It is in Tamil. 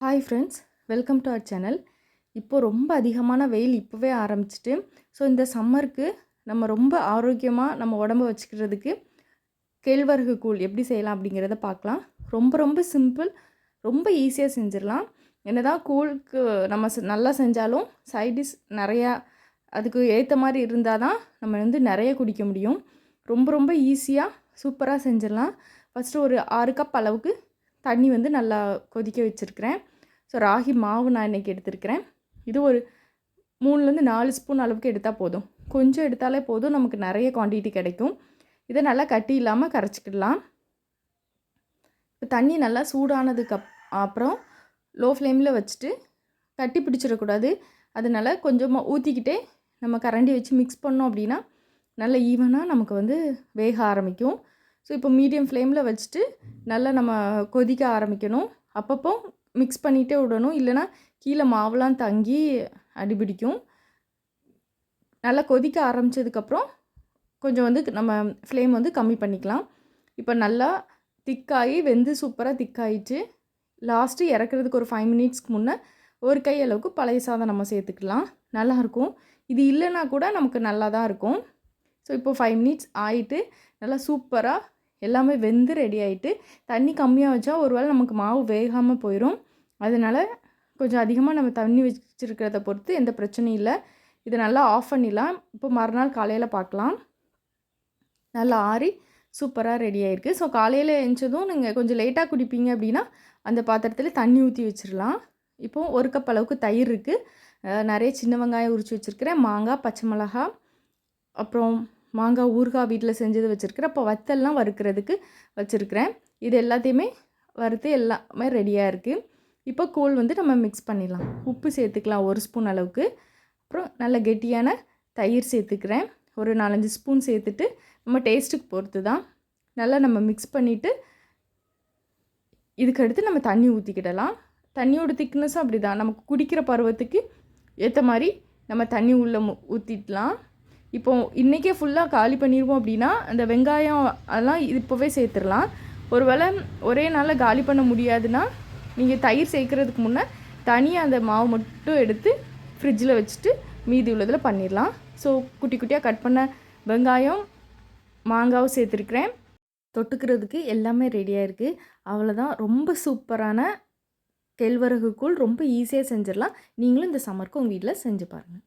Hi friends welcome to our channel இப்போது ரொம்ப அதிகமான வெயில் இப்போவே ஆரம்பிச்சிட்டு ஸோ இந்த சம்மருக்கு நம்ம ரொம்ப ஆரோக்கியமாக நம்ம உடம்ப வச்சுக்கிறதுக்கு கேழ்வரகு கூழ் எப்படி செய்யலாம் அப்படிங்கிறத பார்க்கலாம். ரொம்ப ரொம்ப சிம்பிள் ரொம்ப ஈஸியாக செஞ்சிடலாம். என்னதான் கூழுக்கு நம்ம செ- நல்லா செஞ்சாலும் சைடிஷ் நிறையா அதுக்கு ஏற்ற மாதிரி இருந்தால் தான் நம்ம வந்து நிறைய குடிக்க முடியும். ரொம்ப ரொம்ப ஈஸியாக சூப்பராக செஞ்சிடலாம். ஃபஸ்ட்டு ஒரு ஆறு கப் அளவுக்கு தண்ணி வந்து நல்லா கொதிக்க வச்சுருக்கிறேன். ஸோ ராகி மாவு நான் இன்றைக்கி எடுத்திருக்கிறேன். இது ஒரு மூணுலேருந்து நாலு ஸ்பூன் அளவுக்கு எடுத்தால் போதும். கொஞ்சம் எடுத்தாலே போதும். நமக்கு நிறைய குவான்டிட்டி கிடைக்கும். இதை நல்லா கட்டி இல்லாமல் கரைச்சிக்கிடலாம். இப்போ தண்ணி நல்லா சூடானதுக்கு அப் அப்புறம் லோ ஃப்ளேமில் வச்சுட்டு கட்டி பிடிச்சிடக்கூடாது. அதனால் கொஞ்சமாக ஊற்றிக்கிட்டே நம்ம கரண்டி வச்சு மிக்ஸ் பண்ணோம் அப்படின்னா நல்ல ஈவனாக நமக்கு வந்து வேக ஆரம்பிக்கும். ஸோ இப்போ மீடியம் ஃப்ளேமில் வச்சுட்டு நல்லா நம்ம கொதிக்க ஆரம்பிக்கணும். அப்பப்போ மிக்ஸ் பண்ணிகிட்டே விடணும். இல்லைன்னா கீழே மாவுலாம் தங்கி அடிபிடிக்கும். நல்லா கொதிக்க ஆரம்பித்ததுக்கப்புறம் கொஞ்சம் வந்து நம்ம ஃப்ளேம் வந்து கம்மி பண்ணிக்கலாம். இப்போ நல்லா திக்காகி வெந்து சூப்பராக திக்காயிட்டு லாஸ்ட்டு இறக்குறதுக்கு ஒரு ஃபைவ் மினிட்ஸ்க்கு முன்னே ஒரு கை அளவுக்கு பழைய சாதம் நம்ம சேர்த்துக்கலாம். நல்லாயிருக்கும் இது இல்லைன்னா கூட நமக்கு நல்லா தான் இருக்கும். ஸோ இப்போ ஃபைவ் மினிட்ஸ் ஆயிட்டு நல்லா சூப்பராக எல்லாமே வெந்து ரெடி ஆகிட்டு தண்ணி கம்மியாக வச்சா ஒருவேளை நமக்கு மாவு வேகாமல் போயிடும் அதனால் கொஞ்சம் அதிகமாக நம்ம தண்ணி வச்சுருக்கிறத பொறுத்து எந்த பிரச்சனையும் இல்லை. இதை நல்லா ஆஃப் பண்ணிடலாம். இப்போ மறுநாள் காலையில் பார்க்கலாம். நல்லா ஆறி சூப்பராக ரெடி ஆகிருக்கு ஸோ காலையில் எழுந்ததும் நீங்கள் கொஞ்சம் லேட்டாக குடிப்பீங்க அப்படின்னா அந்த பாத்திரத்தில் தண்ணி ஊற்றி வச்சிடலாம். இப்போது ஒரு கப் அளவுக்கு தயிர் இருக்குது நிறைய சின்ன வெங்காயம் உரித்து வச்சுருக்கிறேன். மாங்காய் பச்சை மிளகா அப்புறம் மாங்காய் ஊறுகாய் வீட்டில் செஞ்சது வச்சுருக்கிறேன் அப்போ வத்தல்லாம் வறுக்கிறதுக்கு வச்சுருக்கிறேன். இது எல்லாத்தையுமே வறுத்து எல்லாமே ரெடியாக இருக்குது இப்போ கூழ் வந்து நம்ம மிக்ஸ் பண்ணிடலாம். உப்பு சேர்த்துக்கலாம் ஒரு ஸ்பூன் அளவுக்கு. அப்புறம் நல்ல கெட்டியான தயிர் சேர்த்துக்கிறேன். ஒரு நாலஞ்சு ஸ்பூன் சேர்த்துட்டு நம்ம டேஸ்ட்டுக்கு பொறுத்து தான். நல்லா நம்ம மிக்ஸ் பண்ணிவிட்டு இதுக்கடுத்து நம்ம தண்ணி ஊற்றிக்கிடலாம் தண்ணியோட திக்னஸும் அப்படி தான் நமக்கு குடிக்கிற பருவத்துக்கு ஏற்ற மாதிரி நம்ம தண்ணி உள்ளே ஊற்றிடலாம் இப்போ இன்றைக்கே ஃபுல்லாக காலி பண்ணிடுவோம் அப்படின்னா அந்த வெங்காயம் அதெல்லாம் இப்போவே சேர்த்துடலாம். ஒருவேளை ஒரே நாளில் காலி பண்ண முடியாதுன்னா நீங்கள் தயிர் சேர்க்குறதுக்கு முன்னே தனியாக அந்த மாவு மட்டும் எடுத்து ஃப்ரிட்ஜில் வச்சுட்டு மீதி உள்ளதில் பண்ணிடலாம். ஸோ குட்டி குட்டியாக கட் பண்ண வெங்காயம் மாங்காவும் சேர்த்துருக்குறேன். தொட்டுக்கிறதுக்கு எல்லாமே ரெடியாக இருக்குது அவ்வளோதான் ரொம்ப சூப்பரான கேழ்வரகு கூழ் ரொம்ப ஈஸியாக செஞ்சிடலாம். நீங்களும் இந்த சம்மருக்கு உங்கள் வீட்டில் செஞ்சு பாருங்கள்